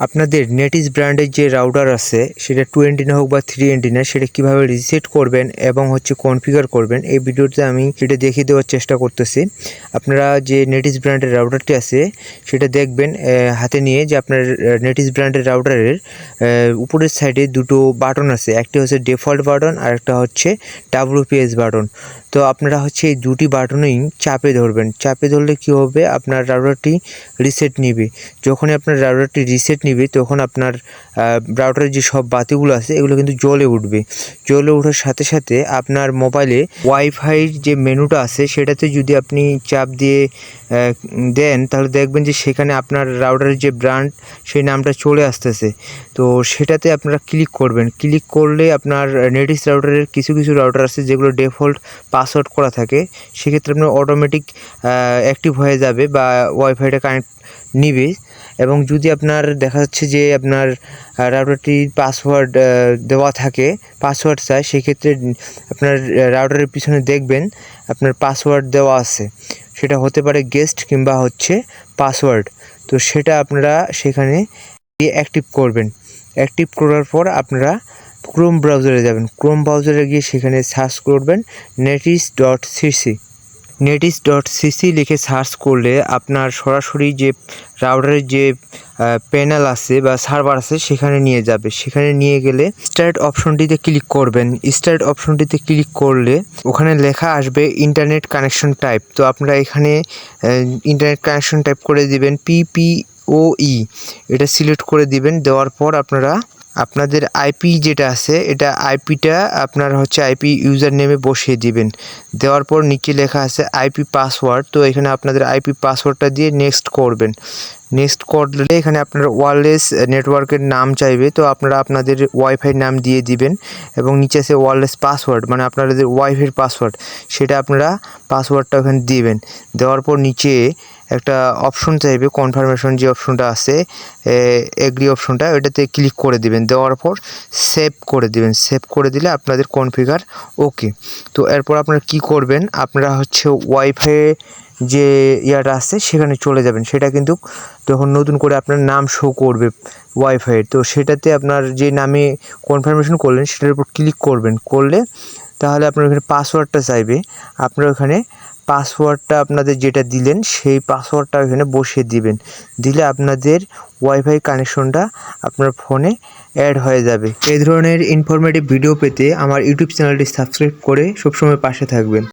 আপনাদের নেটিস ব্র্যান্ডের যে রাউটার আছে, সেটা টু এন্টিনা হোক বা থ্রি এন্টিনা, সেটা কীভাবে রিসেট করবেন এবং হচ্ছে কনফিগার করবেন, এই ভিডিওতে আমি সেটা দেখিয়ে দেওয়ার চেষ্টা করতেছি। আপনারা যে নেটিস ব্র্যান্ডের রাউটারটি আছে, সেটা দেখবেন হাতে নিয়ে যে আপনার নেটিস ব্র্যান্ডের রাউটারের উপরের সাইডে দুটো বাটন আছে। একটি হচ্ছে ডিফল্ট বাটন আর একটা হচ্ছে ডাব্লিউপিএস বাটন তো আপনারা হচ্ছে এই দুটি বাটনেই চাপে ধরবেন। চাপে ধরলে কি হবে? আপনার রাউটারটি রিসেট নিবে। যখনই আপনার রাউটারটি রিসেট নিবে, তখন আপনার রাউটারের যে সব বাতিগুলো আছে, এগুলো কিন্তু জ্বলে উঠবে। জ্বলে ওঠার সাথে সাথে আপনার মোবাইলে ওয়াইফাইয়ের যে মেনুটা আছে, সেটাতে যদি আপনি চাপ দিয়ে দেন, তাহলে দেখবেন যে সেখানে আপনার রাউটারের যে ব্র্যান্ড সেই নামটা চলে আসতেছে। তো সেটাতে আপনারা ক্লিক করবেন। ক্লিক করলে আপনার নেটিস রাউটারের কিছু কিছু রাউটার আছে, যেগুলো ডিফল্ট পাসওয়ার্ড করা থাকে। সেক্ষেত্রে আপনার অটোমেটিক অ্যাক্টিভ হয়ে যাবে বা ওয়াইফাইটা কানেক্ট নিবে। এবং যদি আপনার দেখা যাচ্ছে যে আপনার রাউটারটির পাসওয়ার্ড দেওয়া থাকে পাসওয়ার্ড চাই সেক্ষেত্রে আপনার রাউটারের পিছনে দেখবেন আপনার পাসওয়ার্ড দেওয়া আছে। সেটা হতে পারে গেস্ট কিংবা হচ্ছে পাসওয়ার্ড তো সেটা আপনারা সেখানে গিয়ে অ্যাক্টিভ করবেন। অ্যাক্টিভ করার পর আপনারা ক্রোম ব্রাউজারে যাবেন। ক্রোম ব্রাউজারে গিয়ে সেখানে সার্চ করবেন Netis dot CC Netis dot CC লিখে সার্চ করলে আপনার সরাসরি যে রাউটারের যে প্যানেল আছে বা সার্ভার আছে সেখানে নিয়ে যাবে। সেখানে নিয়ে গেলে স্টার্ট অপশনটিতে ক্লিক করবেন। স্টার্ট অপশনটিতে ক্লিক করলে ওখানে লেখা আসবে ইন্টারনেট কানেকশন টাইপ তো আপনারা এখানে ইন্টারনেট কানেকশন টাইপ করে দিবেন পিপিওই এটা সিলেক্ট করে দিবেন। দেওয়ার পর আপনারা আপনাদের আইপি যেটা আছে, এটা আইপিটা আপনার হচ্ছে আইপি ইউজার নেমে বসিয়ে দিবেন। দেওয়ার পর নিচে লেখা আছে আইপি পাসওয়ার্ড তো এখানে আপনাদের আইপি পাসওয়ার্ডটা দিয়ে নেক্সট করবেন। নেক্সট করলে এখানে আপনার ওয়ারলেস নেটওয়ার্কের নাম চাইবে। তো আপনারা আপনাদের ওয়াইফাই নাম দিয়ে দিবেন এবং নিচে আছে ওয়ারলেস পাসওয়ার্ড মানে আপনাদের ওয়াইফাইয়ের পাসওয়ার্ড সেটা আপনারা পাসওয়ার্ডটা ওখানে দিবেন। দেওয়ার পর নিচে একটা অপশন চাইবে কনফার্মেশন যে অপশনটা আছে এগ্রি অপশনটা ওইটাতে ক্লিক করে দিবেন। দেওয়ার পর সেভ করে দিবেন। সেভ করে দিলে আপনাদের কনফিগার ওকে তো এরপর আপনারা কি করবেন? আপনারা হচ্ছে ওয়াইফাই যে ইয়াটা আছে সেখানে চলে যাবেন। সেটা কিন্তু তখন নতুন করে আপনার নাম শো করবে ওয়াইফাইয়ের তো সেটাতে আপনার যে নামে কনফার্মেশন করলেন সেটার উপর ক্লিক করবেন। করলে তাহলে আপনার ওখানে পাসওয়ার্ডটা চাইবে। আপনার ওখানে পাসওয়ার্ডটা আপনাদের যেটা দিলেন সেই পাসওয়ার্ডটা এখানে বসিয়ে দিবেন। দিলে আপনাদের ওয়াইফাই কানেকশনটা আপনার ফোনে অ্যাড হয়ে যাবে। এই ধরনের ইনফরমেটিভ ভিডিও পেতে আমার ইউটিউব চ্যানেলটি সাবস্ক্রাইব করে সবসময় পাশে থাকবেন।